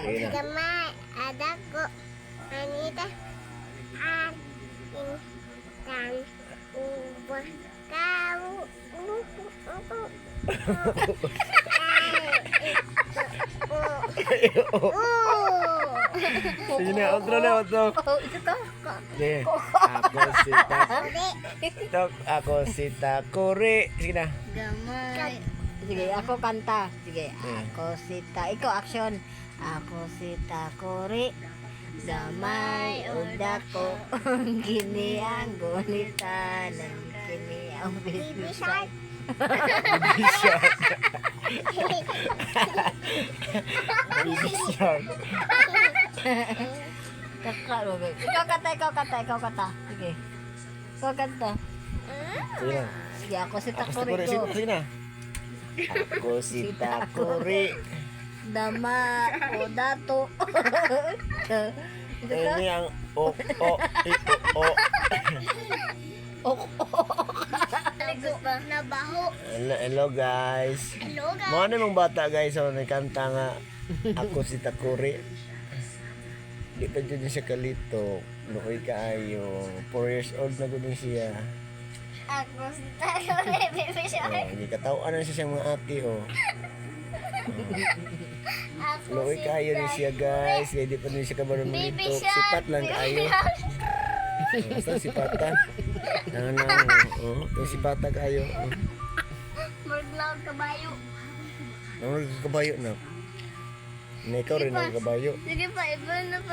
Gamay, ada ko. Anita. At intan. Uba. Kau. Sige na, outro na, outro. Oh, ito to. Sige. Ako si. Tok, ako si Takuri. Sige na. Gamay. Sige, ako kanta. Sige, Hmm. ako si Ta. Ikaw, action. Ako si Takuri. Damay uda ko Gini ang gunita ng kini ang shark. Kakaro, babe. Ikaw kanta, ikaw kanta, ikaw kanta. Sige. Ikaw kanta. Sige. Sige, ako si Ako si Takuri Takuri. Ako si Takuri. Dama uda to. Ito ka? Ini ang o o i o o. Ok, Ligo pa. Nabaho. Hello, hello guys. Hello guys. Mo na mong bata guys so nagkanta nga ako si Takuri. Di pa dyan siya kalito. Lukoy kaayo. 4 years old na gud siya. Si Takuri, baby shark. Oh, di katawan na siya siyang mga ate oh. Ako si kaayo ni siya guys. Kaya di pa din siya kabarong Baby dito. shark. Sipat lang baby kaayo. shark. Oh, Basta sipatan. Nanganang. Oh, oh. sipata kaayo. Oh. Maglaw kabayo. Nang kabayo na. Na ikaw rin ang kabayo. Sige pa, iba na pa.